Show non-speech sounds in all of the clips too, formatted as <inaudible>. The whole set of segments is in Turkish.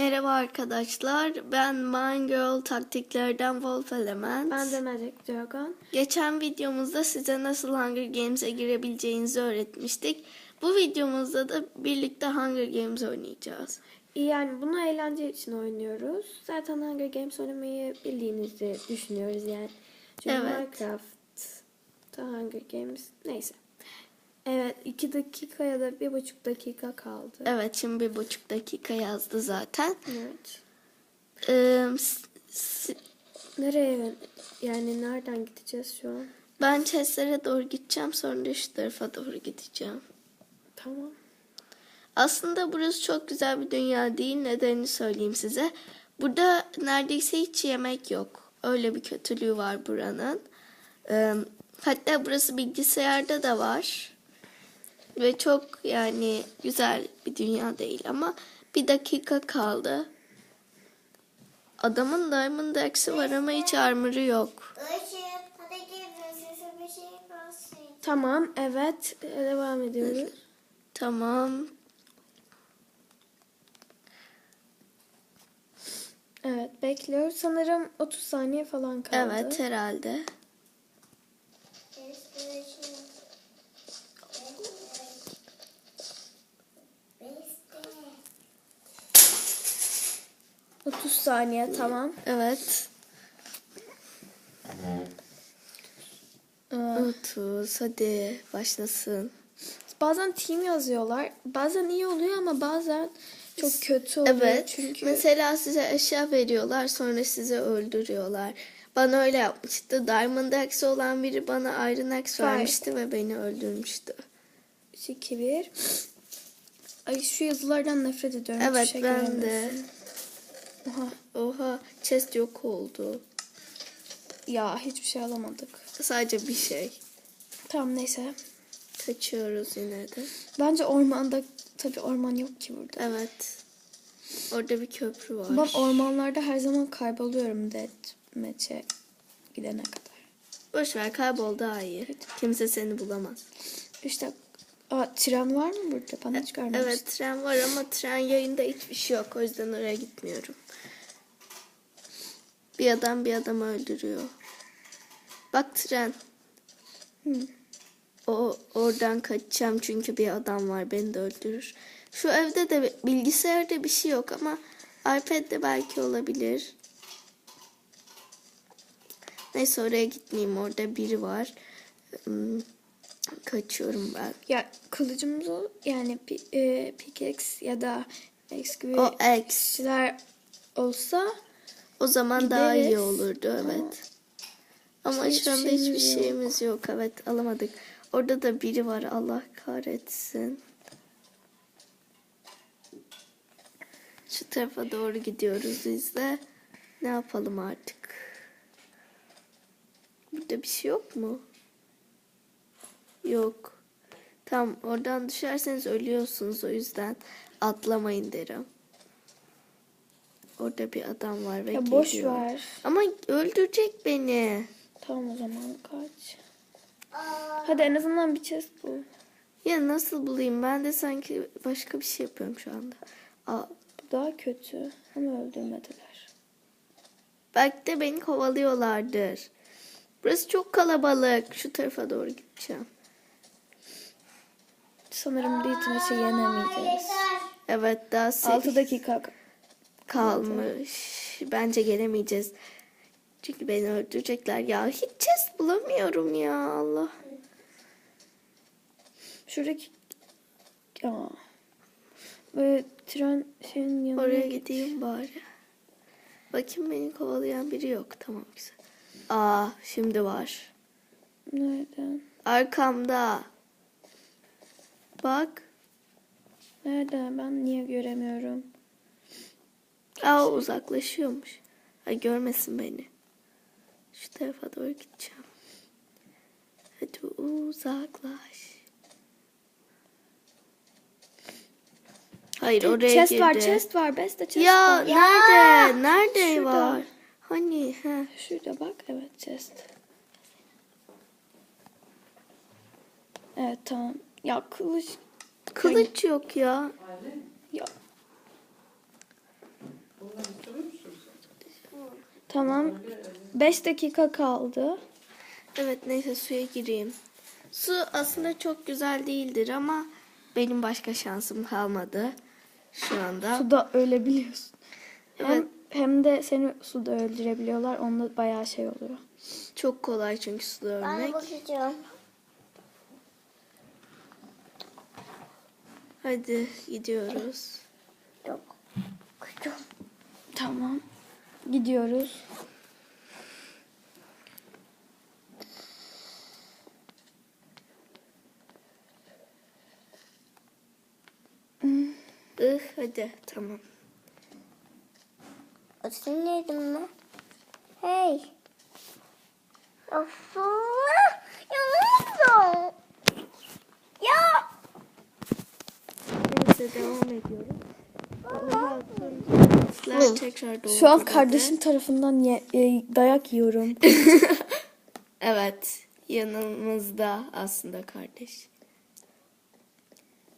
Merhaba arkadaşlar. Ben Mind Girl taktiklerden Wolf Element. Ben de Magic Dragon. Geçen videomuzda size nasıl Hunger Games'e girebileceğinizi öğretmiştik. Bu videomuzda da birlikte Hunger Games oynayacağız. Yani bunu eğlence için oynuyoruz. Zaten Hunger Games oynamayı bildiğinizi düşünüyoruz yani. Çünkü Evet. Minecraft, Hunger Games neyse. Evet iki dakika ya da bir buçuk dakika kaldı. Evet şimdi bir buçuk dakika yazdı zaten. Evet. Ee, Nereye yani nereden gideceğiz şu an? ben chestlere doğru gideceğim sonra da şu tarafa doğru gideceğim. Tamam. Aslında burası çok güzel bir dünya değil. Nedenini söyleyeyim size. Burada neredeyse hiç yemek yok. Öyle bir kötülüğü var buranın. Ee, hatta burası bilgisayarda da var. Ve çok yani güzel bir dünya değil ama bir dakika kaldı. Adamın Diamond Axe'i var ama hiç armor'ı yok. Tamam evet devam ediyoruz. Tamam. Evet bekliyoruz. Sanırım 30 saniye falan kaldı. Evet herhalde. Göstereyim. 30 saniye tamam. Evet. Ee, 30 hadi başlasın. Bazen team yazıyorlar. Bazen iyi oluyor ama bazen çok kötü oluyor. Evet. Çünkü Mesela size eşya veriyorlar sonra sizi öldürüyorlar. Bana öyle yapmıştı. Diamond Axe olan biri bana Iron Axe Vay. vermişti ve beni öldürmüştü. 3, 2, 1. Ay şu yazılardan nefret ediyorum. Evet ben de. Oha. Oha chest yok oldu. Ya hiçbir şey alamadık. Sadece bir şey. Tamam neyse. Kaçıyoruz yine de. Bence ormanda tabii orman yok ki burada. Evet. Orada bir köprü var. Ben ormanlarda her zaman kayboluyorum deathmatch'e gidene kadar. Boş ver kaybol daha iyi. Kimse seni bulamaz. İşte Aa, tren var mı burada? Ben hiç görmemiştim. Evet tren var ama tren yayında hiçbir şey yok. O yüzden oraya gitmiyorum. Bir adam bir adamı öldürüyor. Bak tren. Hı. O oradan kaçacağım çünkü bir adam var beni de öldürür. Şu evde de bilgisayarda bir şey yok ama iPad'de belki olabilir. Neyse oraya gitmeyeyim. Orada biri var. Hmm, Kaçıyorum ben. Ya kılıcımız o yani e, pickaxe ya da X gibi O şeyler olsa O zaman daha iyi Gideriz. olurdu evet. Ama Hiçbir şu anda şeyimiz hiçbir yok. şeyimiz yok. Evet alamadık. Orada da biri var Allah kahretsin. Şu tarafa doğru gidiyoruz biz de. Ne yapalım artık? Burada bir şey yok mu? Yok. Tam oradan düşerseniz ölüyorsunuz o yüzden atlamayın derim. Orada bir adam var ve ya boş geliyor. ver. Ama öldürecek beni. Tamam o zaman kaç. Hadi en azından bir chest bul. Ya nasıl bulayım? Ben de sanki başka bir şey yapıyorum şu anda. Aa, Bu daha kötü ama öldürmediler. belki de beni kovalıyorlardır. Burası çok kalabalık. Şu tarafa doğru gideceğim. Sanırım Deathmatch'i yenemeyeceğiz. Evet daha 6 6 dakika. kalmış. Bence gelemeyeceğiz. Çünkü beni öldürecekler. Ya hiç chest bulamıyorum ya Allah. Şuradaki ya böyle tren şeyin yanına Oraya git. gideyim bari. Bakayım beni kovalayan biri yok. Tamam güzel. Aa şimdi var. Nereden? Arkamda. Bak. Nereden? Ben niye göremiyorum? Aa uzaklaşıyormuş. Ay görmesin beni. Şu tarafa doğru gideceğim. Hadi uzaklaş. Hayır oraya chest girdi. var, chest var. Beste chest Ya var. nerede? Nerede Şurada. var? Hani? He. Şurada bak. Evet chest. Evet tamam. Ya kılıç Kılıç yok ya. ya Tamam. 5 dakika kaldı. Evet neyse suya gireyim. Su aslında çok güzel değildir ama benim başka şansım kalmadı şu anda. Suda ölebiliyorsun. Hem, Evet. hem de seni suda öldürebiliyorlar. Onda bayağı şey oluyor. Çok kolay çünkü suda Ben ölmek. bakacağım. Hadi gidiyoruz. Yok. Kuşum. Tamam. Gidiyoruz. Ih hadi tamam. Adını neydi mi? Hey. Of. Ya ne oldu? Ya. Devam tekrar Şu an kardeşim tarafından ye- e, dayak yiyorum. <laughs> Evet yanımızda aslında kardeş.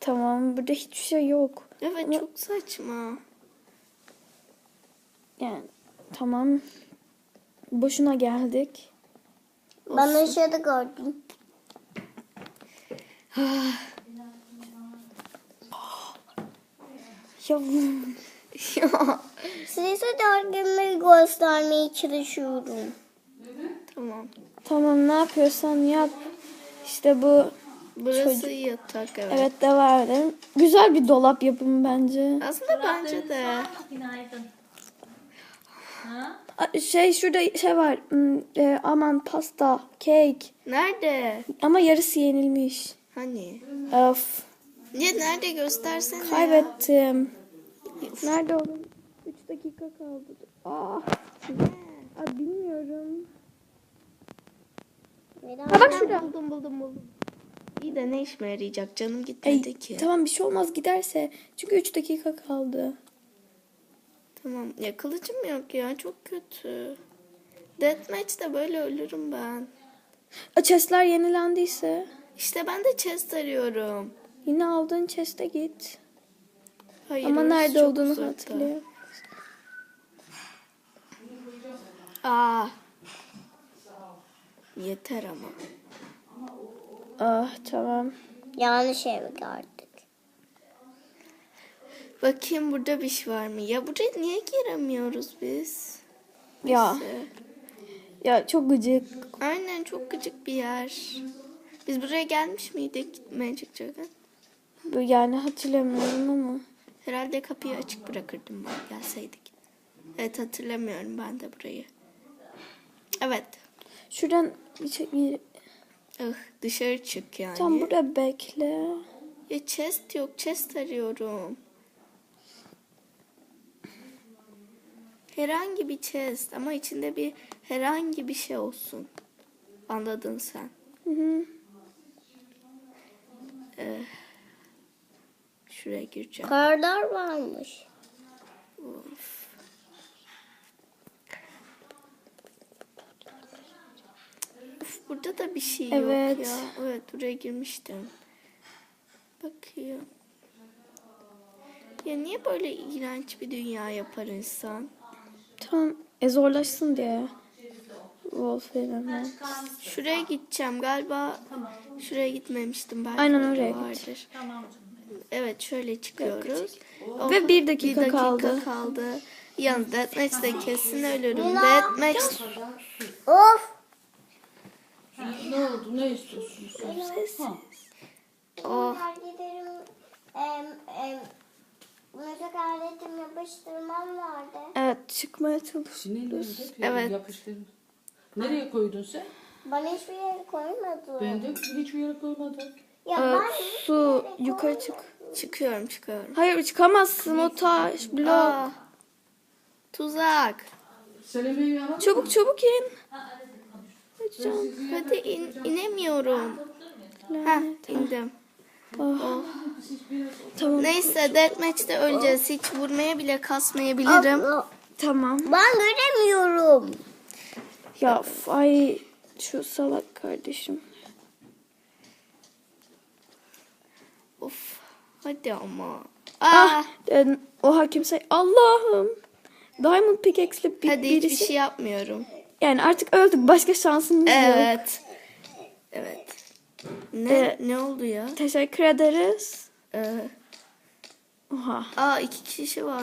tamam. Burada hiçbir şey yok. Evet Ama- çok saçma. Yani tamam. Boşuna geldik. Ben aşağıda gördüm. Ya Ya, <laughs> Size dergimi göstermeye çalışıyorum. tamam. tamam ne yapıyorsan yap. İşte bu Burası yatak evet. evet de verdim. Güzel bir dolap yapımı bence. Aslında bence de. Günaydın. Şey şurada şey var. hmm, e, aman pasta, kek. Nerede? Ama yarısı yenilmiş. Hani? Of. Ya nerede göstersene. ya. Kaybettim. Nerede oğlum? 3 dakika kaldı. Aa. Aa, bilmiyorum. Ha bak şurada. Buldum buldum buldum. İyi de ne işime yarayacak canım Ey, gitmedi ki. tamam bir şey olmaz giderse. Çünkü 3 dakika kaldı. Tamam. Ya kılıcım yok ya çok kötü. Deathmatch'te böyle ölürüm ben. A, chestler yenilendiyse İşte ben de chest arıyorum. Yine aldığın chest'e git. Hayır, Ama nerede olduğunu uzakta. hatırlıyor. Aa. Yeter ama. Ah tamam. Yanlış evi gördük. Bakayım burada bir şey var mı? Ya buraya niye giremiyoruz biz? Ya Neyse. ya çok gıcık. Aynen çok gıcık bir yer. Biz buraya gelmiş miydik Magic Dragon? Yani hatırlamıyorum ama. Herhalde kapıyı açık bırakırdım ben gelseydik. Evet hatırlamıyorum ben de burayı. Evet. Şuradan bir bir- Ih, dışarı çık yani. tam burada bekle. Ya chest yok. Chest arıyorum. Herhangi bir chest ama içinde bir herhangi bir şey olsun. Anladın sen. Hı hı. Şuraya gireceğim. Karlar varmış. Of. Of, burada da bir şey Evet. yok ya. Evet buraya girmiştim. Bakıyorum. Ya niye böyle iğrenç bir dünya yapar insan? Tamam. E zorlaşsın diye. Wolf veremem. Şuraya gideceğim galiba. Şuraya gitmemiştim. Belki Aynen oraya git. vardır. Tamam canım. Evet şöyle çıkıyoruz. Oh, Ve bir dakika bir dakika kaldı. kaldı. Yalnız Deathmatch'te kesin ölürüm. Deathmatch Of. Ne oldu? Ne istiyorsunuz? Ha. Oh. Müzik yapıştırmam vardı. Evet çıkmaya çalış. Sinirli Evet. Nereye koydun sen? Bana hiçbir yere koymadı. Ben de hiçbir yere koymadım. Ya Ee, su yukarı çık. Çıkıyorum çıkıyorum. Hayır çıkamazsın o taş blok. Aa, tuzak. Çabuk çabuk in. Hadi in, inemiyorum. Ha indim. Tamam. Neyse deathmatch'te öleceğiz. Hiç vurmaya bile kasmayabilirim. Tamam. Ben göremiyorum. Ya ay şu salak kardeşim. Of. Hadi ama. Ah, den- oha kimse Allah'ım. Diamond pickaxe'li bir, Hadi birisi. hiçbir şey yapmıyorum. Yani artık öldük. Başka şansımız yok. Evet. Evet. Ne Ee, ne oldu ya? Teşekkür ederiz. Ee, Oha. aa iki kişi var.